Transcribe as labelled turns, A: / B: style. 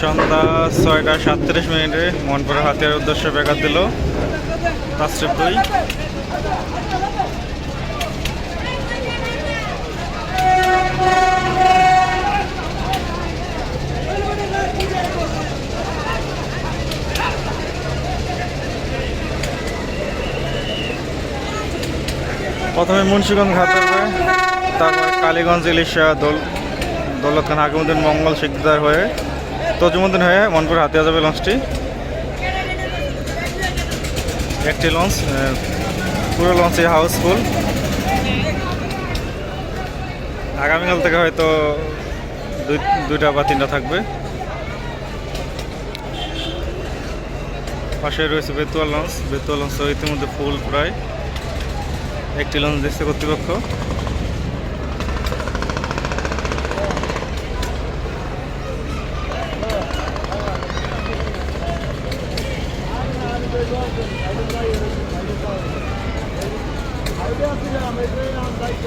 A: সন্ধ্যা ছয়টা সাতত্রিশ মিনিটে মনপুর হাতিয়ার উদ্দেশ্যে বেকার দিল। তাসরিফ দুই। প্রথমে মুন্সিগঞ্জ ঘাট তারপরে কালীগঞ্জ, ইলিশা, দোল দৌলত খান হাকিমুদ্দিন মঙ্গল শিকদার হয়ে তজুমুদ্দিন হয়ে মনপুর হাতিয়া যাবে লঞ্চটি। একটি লঞ্চ পুরো লঞ্চে হাউসফুল আগামীকাল থেকে হয়তো দুই, দুইটা বা তিনটা থাকবে। পাশে রয়েছে বেতুয়া লঞ্চ। বেতুয়া লঞ্চ ইতিমধ্যে ফুল প্রায় একটি লঞ্চ দিচ্ছে কর্তৃপক্ষ। Ideas material on like